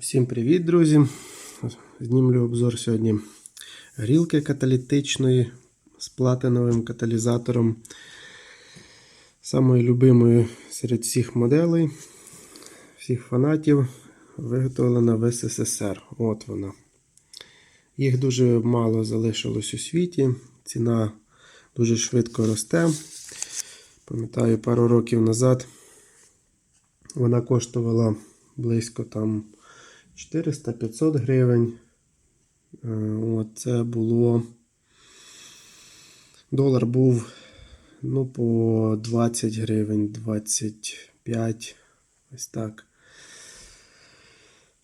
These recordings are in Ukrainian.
Всім привіт, друзі! Знімлю обзор сьогодні грілки каталітичної з платиновим каталізатором. Самою любимою серед всіх моделей, всіх фанатів, виготовлена в СССР. От вона. Їх дуже мало залишилось у світі. Ціна дуже швидко росте. Пам'ятаю, пару років назад вона коштувала близько там 400-500 гривень. Е, це було. Долар був ну, по 20 гривень, 25, ось так.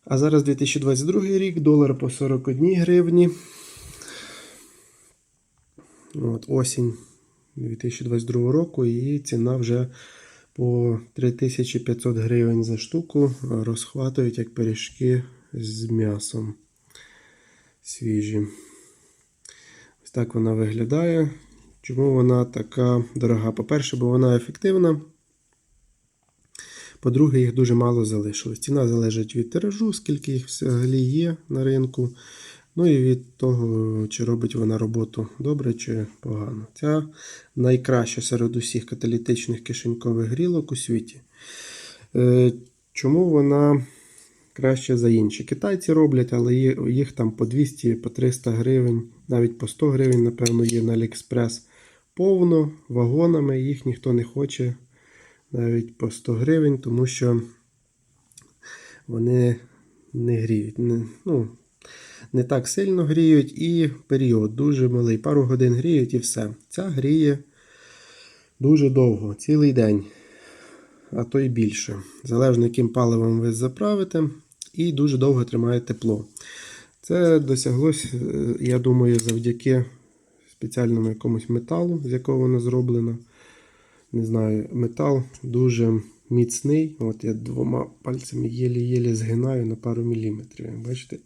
А зараз 2022 рік, долар по 41 гривні. От, осінь 2022 року, і ціна вже по 3500 гривень за штуку розхватують як пиріжки з м'ясом свіжі. Ось так вона виглядає. Чому вона така дорога? По-перше, бо вона ефективна. По-друге, їх дуже мало залишилось. Ціна залежить від тиражу, скільки їх взагалі є на ринку. Ну і від того, чи робить вона роботу добре чи погано. Ця найкраща серед усіх каталітичних кишенькових грілок у світі. Е, Чому вона краще за інші? Китайці роблять, але їх там по 200, по 300 гривень, навіть по 100 гривень, напевно, є на Aliexpress повно, вагонами. Їх ніхто не хоче навіть по 100 гривень, тому що вони не гріють. Ну, не так сильно гріють, і період дуже малий. Пару годин гріють і все. Ця гріє дуже довго, цілий день, а то й більше. Залежно, яким паливом ви заправите, і дуже довго тримає тепло. Це досяглось, я думаю, завдяки спеціальному якомусь металу, з якого воно зроблено. Не знаю, метал дуже міцний. От я двома пальцями єлі-єлі згинаю на пару міліметрів. Бачите?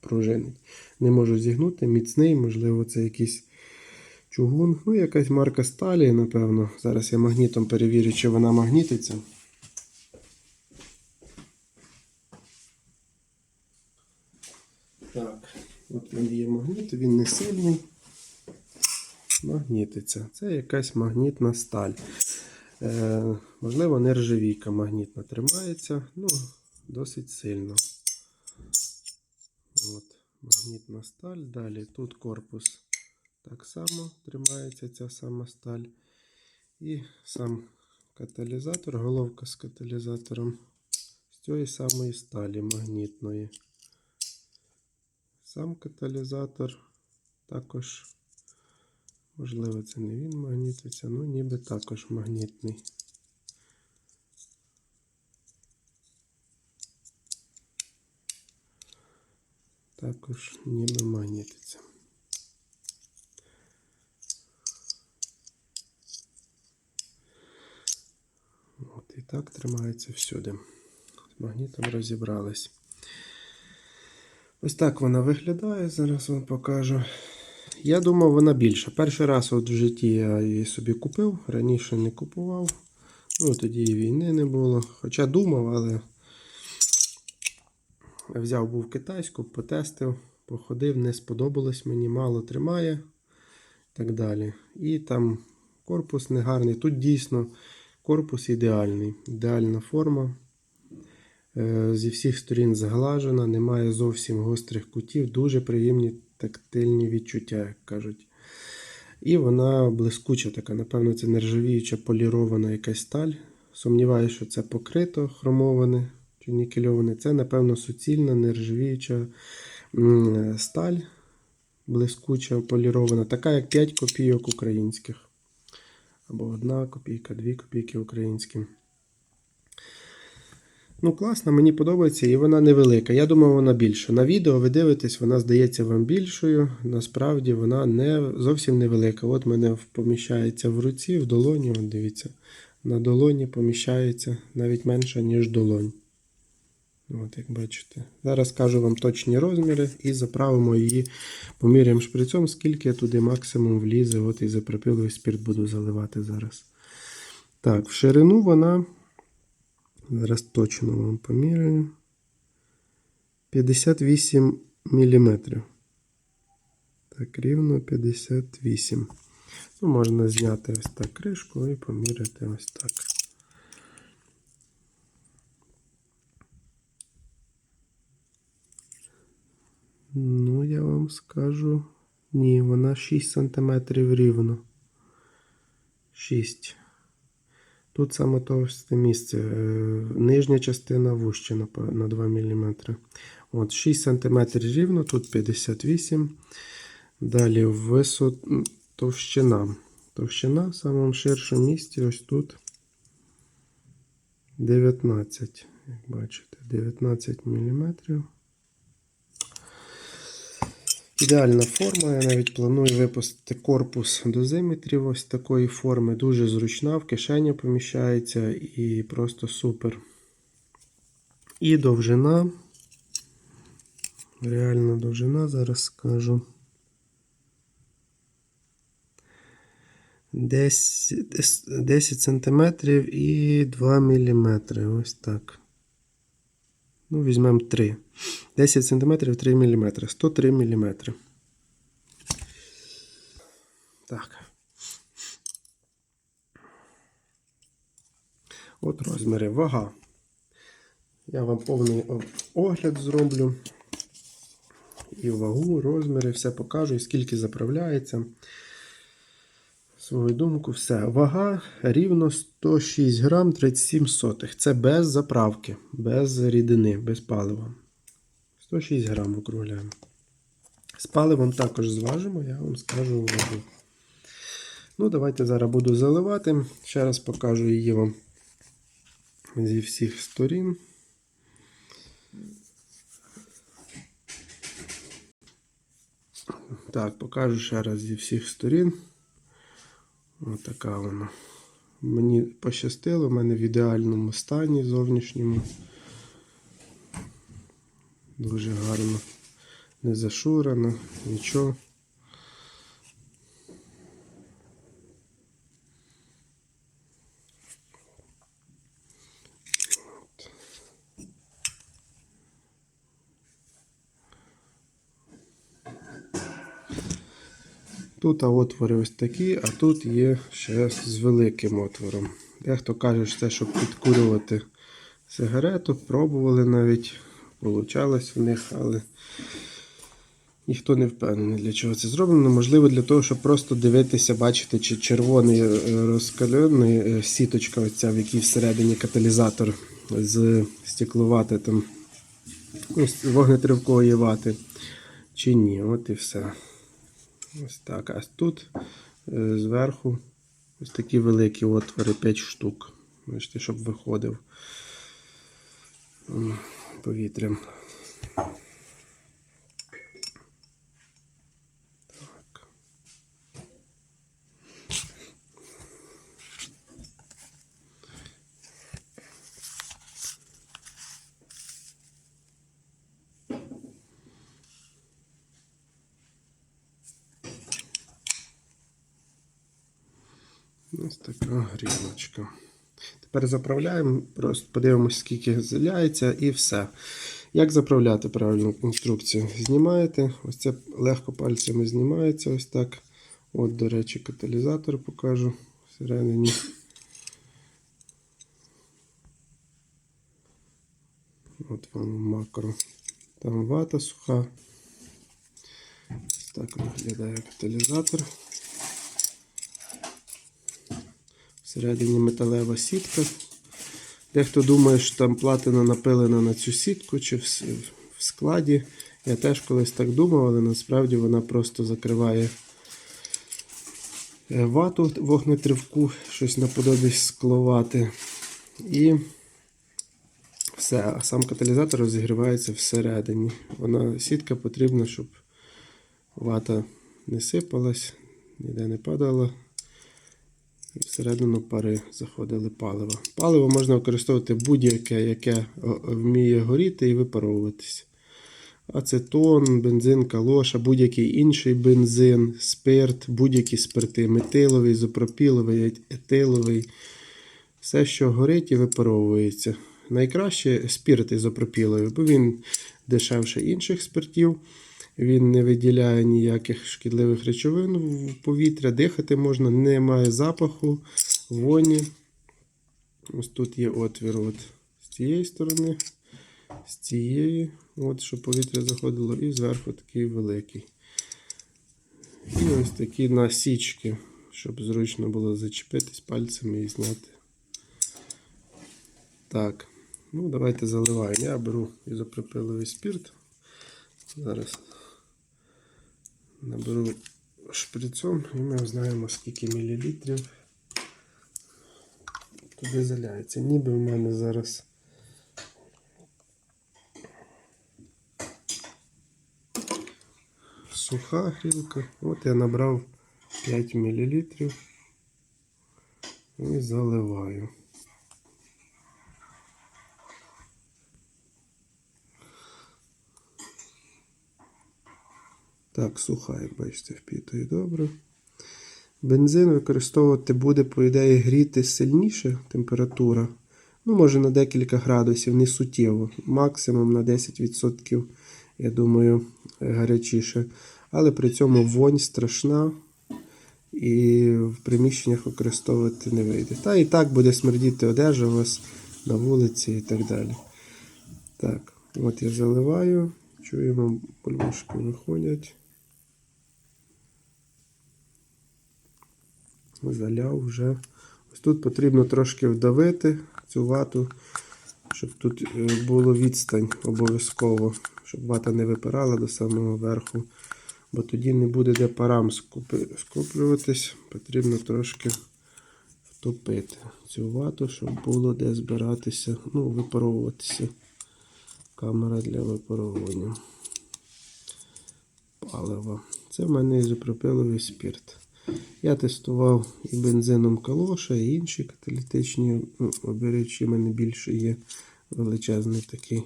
Пружинить. Не можу зігнути, міцний, можливо, це якийсь чугун. Ну, якась марка сталі, напевно. Зараз я магнітом перевірю, чи вона магнітиться. Так, от він є магніт, він не сильний. Магнітиться. Це якась магнітна сталь. Е, Можливо, нержавійка магнітна тримається, ну, досить сильно. Магнітна сталь. Далі тут корпус так само тримається ця сама сталь. І сам каталізатор, головка з каталізатором з цієї самої сталі магнітної. Сам каталізатор також, можливо, це не він магнітиться, ну ніби також магнітний. Також ніби магнітиться. От, І так тримається всюди. З магнітом розібрались. Ось так вона виглядає, зараз вам покажу. Я думав, вона більша. Перший раз от в житті я її собі купив, раніше не купував. Ну, тоді і війни не було. Хоча думав, але Взяв був китайську, потестив, походив, не сподобалось мені, мало тримає і так далі. І там корпус негарний. Тут дійсно корпус ідеальний, ідеальна форма. Е, зі всіх сторін зглажена, немає зовсім гострих кутів, дуже приємні тактильні відчуття, як кажуть. І вона блискуча така, напевно, це нержавіюча полірована якась сталь. Сумніваюся, що це покрито хромоване чи нікельоване. Це, напевно, суцільна, нержавіюча сталь, блискуча, полірована, така, як 5 копійок українських. Або 1 копійка, 2 копійки українські. Ну, класна, мені подобається, і вона невелика. Я думаю, вона більша. На відео ви дивитесь, вона здається вам більшою. Насправді вона не зовсім невелика. От мене поміщається в руці, в долоні. Дивіться, на долоні поміщається навіть менше, ніж долонь. От, як бачите. Зараз кажу вам точні розміри і заправимо її, поміряємо шприцом, скільки я туди максимум влізе. От і запропиловий спірт буду заливати зараз. Так, в ширину вона. Зараз точно вам поміряю. 58 мм. Так, рівно 58. Ну, можна зняти ось так кришку і поміряти ось так. Ну, я вам скажу. Ні, вона 6 см рівно. 6. Тут саме товсте місце. Е, Нижня частина вужче на 2 мм. От 6 см рівно, тут 58. Далі висот... товщина. Товщина в самому ширшому місці ось тут 19. Як бачите, 19 мм. Ідеальна форма. Я навіть планую випустити корпус дозиметрів ось такої форми. Дуже зручна, в кишені поміщається і просто супер. І довжина. Реальна довжина, зараз скажу. 10, 10 сантиметрів і 2 міліметри. Ось так. Ну, візьмемо 3. 10 см 3 мм. 103 мм. Так. От розміри. Вага. Я вам повний огляд зроблю. І вагу, розміри, все покажу, і скільки заправляється. Свою думку, все. Вага рівно 106 грам 37 сотих. Це без заправки, без рідини, без палива. 106 грам округляємо. З паливом також зважимо, я вам скажу вагу. Ну, давайте зараз буду заливати. Ще раз покажу її вам зі всіх сторін. Так, покажу ще раз зі всіх сторін. Ось така вона. Мені пощастило, в мене в ідеальному стані зовнішньому. Дуже гарно. Не зашурено, нічого. Тут отвори ось такі, а тут є ще з великим отвором. Дехто каже, що це щоб підкурювати сигарету, пробували навіть, получалось в них, але ніхто не впевнений, для чого це зроблено. Можливо, для того, щоб просто дивитися, бачити, чи червоний е, розкалений е, сіточка, оця, в якій всередині каталізатор з стекловати там ну, вогнетривкої вати, чи ні. От і все. Ось так. А тут е, зверху ось такі великі отвори 5 штук. Бачите, щоб виходив повітрям. Так. Ось така грілочка. Тепер заправляємо, просто подивимося, скільки зіляється і все. Як заправляти правильну інструкцію? Знімаєте, ось це легко пальцями знімається ось так. От, до речі, каталізатор покажу всередині. От вам макро. Там вата суха. Так виглядає каталізатор. Всередині металева сітка. Дехто думає, що там платина напилена на цю сітку чи в, складі. Я теж колись так думав, але насправді вона просто закриває е, вату вогнетривку, щось наподобі скловати. І все, а сам каталізатор розігрівається всередині. Вона сітка потрібна, щоб вата не сипалась, ніде не падала. Всередину пари заходили паливо. Паливо можна використовувати будь-яке, яке вміє горіти і випаровуватися. Ацетон, бензин, калоша, будь-який інший бензин, спирт, будь-які спирти, метиловий, ізопропіловий, етиловий. Все, що горить і випаровується. найкраще спірт ізопропіловий, бо він дешевше інших спиртів. Він не виділяє ніяких шкідливих речовин в повітря, дихати можна, немає запаху, воні. Ось тут є отвір от з цієї сторони, з цієї, от, щоб повітря заходило, і зверху такий великий. І ось такі насічки, щоб зручно було зачепитись пальцями і зняти. Так, ну давайте заливаємо. Я беру ізопропиловий спірт. Зараз наберу шприцом і ми знаємо, скільки мілілітрів туди заляється. Ніби в мене зараз. Суха грілка. От я набрав 5 мл і заливаю. Так, суха, як бачите, впітує добре. Бензин використовувати буде, по ідеї, гріти сильніше температура. Ну, може на декілька градусів, не суттєво. Максимум на 10%, я думаю, гарячіше. Але при цьому вонь страшна і в приміщеннях використовувати не вийде. Та і так буде смердіти одежа у вас на вулиці і так далі. Так, от я заливаю, чуємо, бульбашки виходять. Заляв вже. Ось тут потрібно трошки вдавити цю вату, щоб тут е, було відстань обов'язково, щоб вата не випирала до самого верху, бо тоді не буде де парам скуплюватись. Потрібно трошки втопити цю вату, щоб було де збиратися, ну, випаровуватися. Камера для випаровування палива. Це в мене ізопропиловий спірт. Я тестував і бензином калоша, і інші каталітичні обережі. У мене більше є величезний такий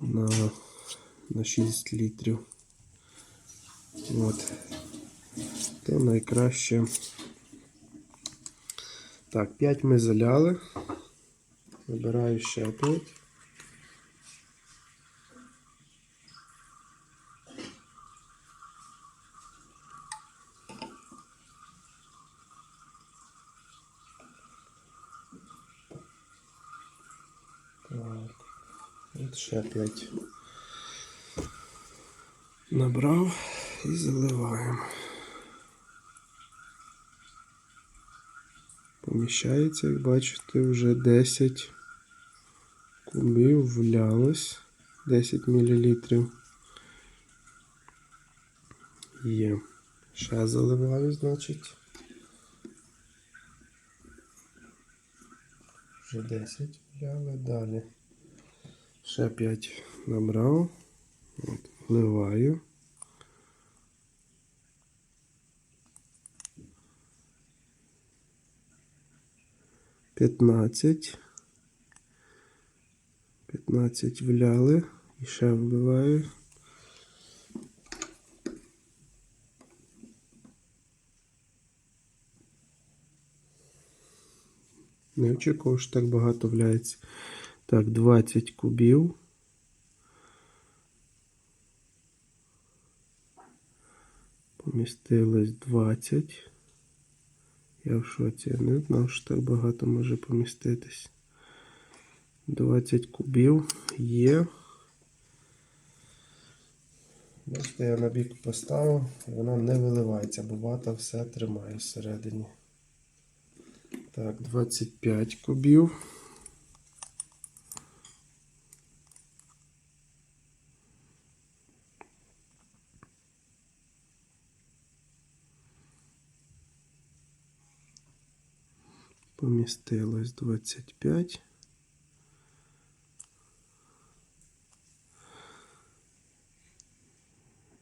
на, на 6 літрів. От. То найкраще. Так, 5 ми заляли. Вибираю ще 5. Так, от ще 5. Набрав і заливаємо. Поміщається, як бачите, вже 10 кубів влялось. 10 мл. Є. Ще заливаю, значить. Вже 10 взяли далі. Ще 5 набрав. От, вливаю. П'ятнадцять. П'ятнадцять вляли. І ще вливаю. Не очікував, що так багато вляється. Так, 20 кубів. Помістилось 20. Я в шоці, я не знав, що так багато може поміститись. 20 кубів є. Бачите, я на бік поставив, вона не виливається, бо вата все тримає всередині. Так, 25 кубів. Помістилось 25.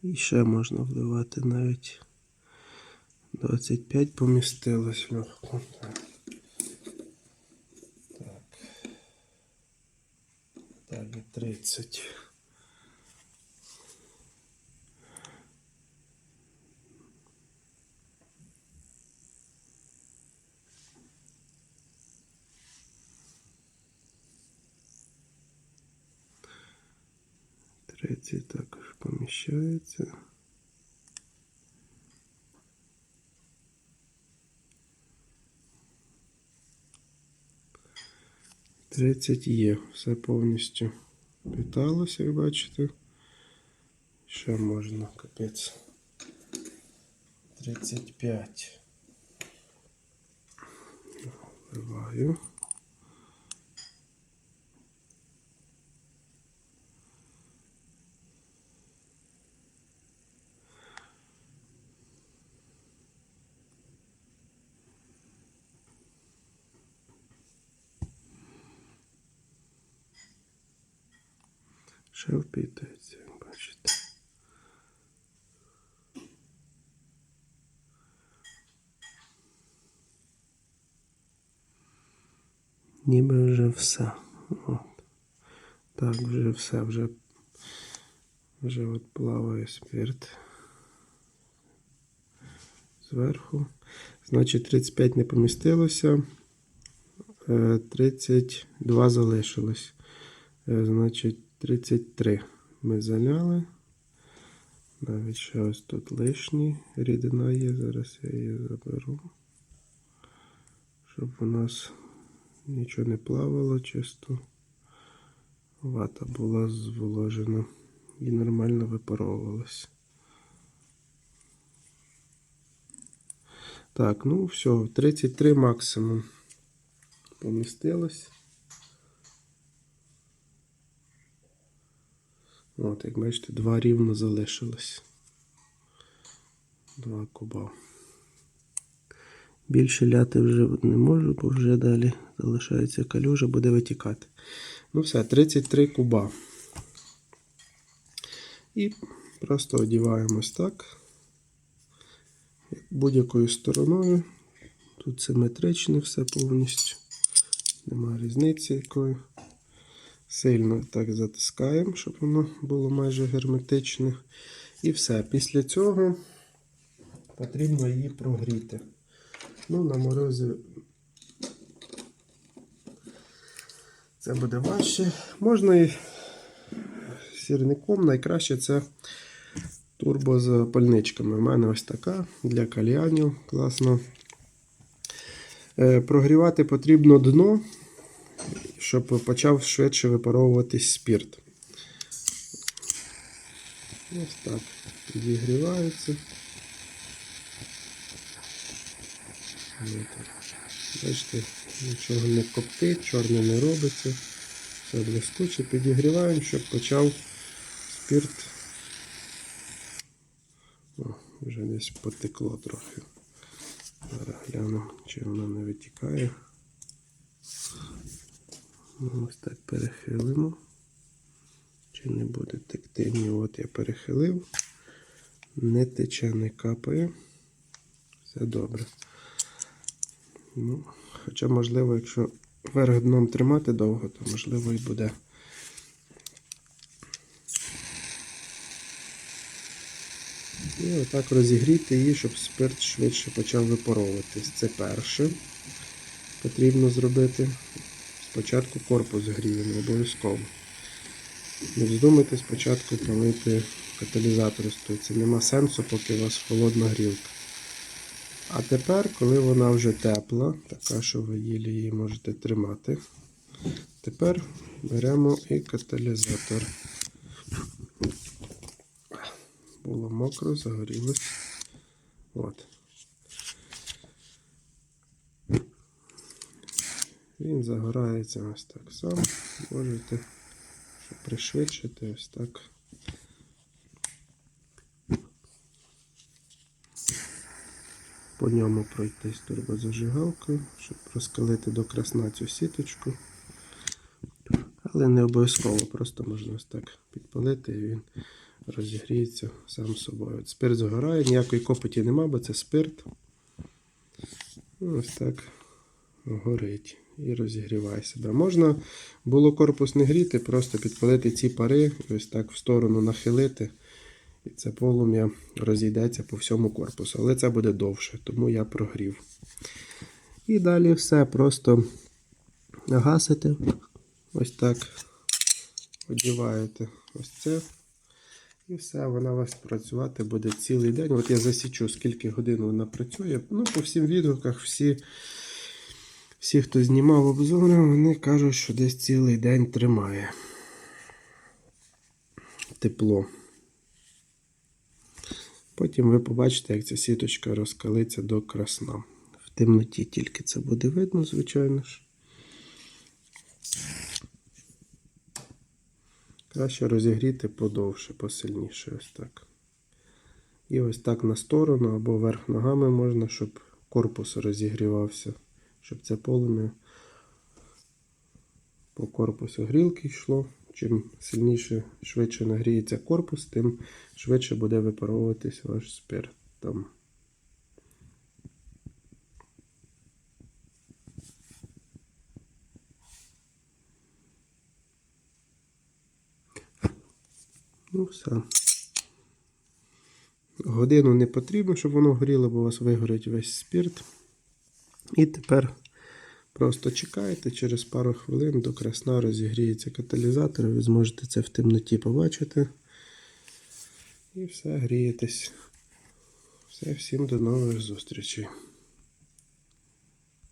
І ще можна вливати навіть 25 помістилось легко. Далі 30. Третій також помещается. Тридцять є. Все повністю питалося, як бачите. Ще можна, капець. 35. Вливаю. Ще впитується, як бачите. Ніби вже все. От. Так, вже все, вже, вже от плаває спирт. Зверху. Значить, 35 не помістилося. Е, 32 залишилось. Е, Значить, 33 ми заляли. Навіть ще ось тут лишній рідина є. Зараз я її заберу. Щоб у нас нічого не плавало, чисто вата була зволожена і нормально випаровувалась. Так, ну все, 33 максимум помістилось. От, як бачите, два рівно залишилось. Два куба. Більше ляти вже не можу, бо вже далі залишається калюжа, буде витікати. Ну все, 33 куба. І просто одіваємось так. Будь-якою стороною. Тут симетрично все повністю. Нема різниці якої. Сильно так затискаємо, щоб воно було майже герметичне. І все. Після цього потрібно її прогріти. Ну, на морозі це буде важче. Можна і сірником. Найкраще це турбо з пальничками. У мене ось така для кальянів. Класно. Е, Прогрівати потрібно дно, щоб почав швидше випаровуватись спірт. Ось так. Відігрівається. Бачите, нічого не коптить, чорне не робиться. Все блискуче. Підігріваємо, щоб почав спірт. О, вже десь потекло трохи. Зараз глянемо, чи воно не витікає. Ось так перехилимо. Чи не буде текти? Ні, от я перехилив. Не тече, не капає. Все добре. Ну, хоча, можливо, якщо верх дном тримати довго, то можливо і буде. І отак розігріти її, щоб спирт швидше почав випаровуватись. Це перше. Потрібно зробити. Спочатку корпус гріємо, обов'язково. Не вздумайте спочатку палити каталізатор стоїться. Нема сенсу, поки у вас холодна грілка. А тепер, коли вона вже тепла, така, що ви їлі її можете тримати, тепер беремо і каталізатор. Було мокро, загорілось. От. Він загорається ось так сам. Можете пришвидшити ось так. По ньому пройтись турбозажигалкою, щоб розкалити до красна цю сіточку. Але не обов'язково, просто можна ось так підпалити і він розігріється сам собою. Спирт згорає, ніякої копоті нема, бо це спирт. Ось так горить і розігріває себе. Можна було корпус не гріти, просто підпалити ці пари, ось так в сторону нахилити. І це полум'я розійдеться по всьому корпусу. Але це буде довше, тому я прогрів. І далі все просто гасите. Ось так одіваєте ось це. І все, вона у вас працювати буде цілий день. От я засічу, скільки годин вона працює. Ну, по всім відгуках всі, всі, хто знімав обзори, вони кажуть, що десь цілий день тримає тепло. Потім ви побачите, як ця сіточка розкалиться до красна. В темноті тільки це буде видно, звичайно ж. Краще розігріти подовше, посильніше. Ось так. І ось так на сторону або верх ногами можна, щоб корпус розігрівався, щоб це полум'я по корпусу грілки йшло. Чим сильніше, швидше нагріється корпус, тим швидше буде випаровуватись ваш спирт там. Ну, все. Годину не потрібно, щоб воно горіло, бо у вас вигорить весь спирт. І тепер просто чекаєте, через пару хвилин до красна розігріється каталізатор, ви зможете це в темноті побачити. І все, грієтесь. Все, всім до нових зустрічей.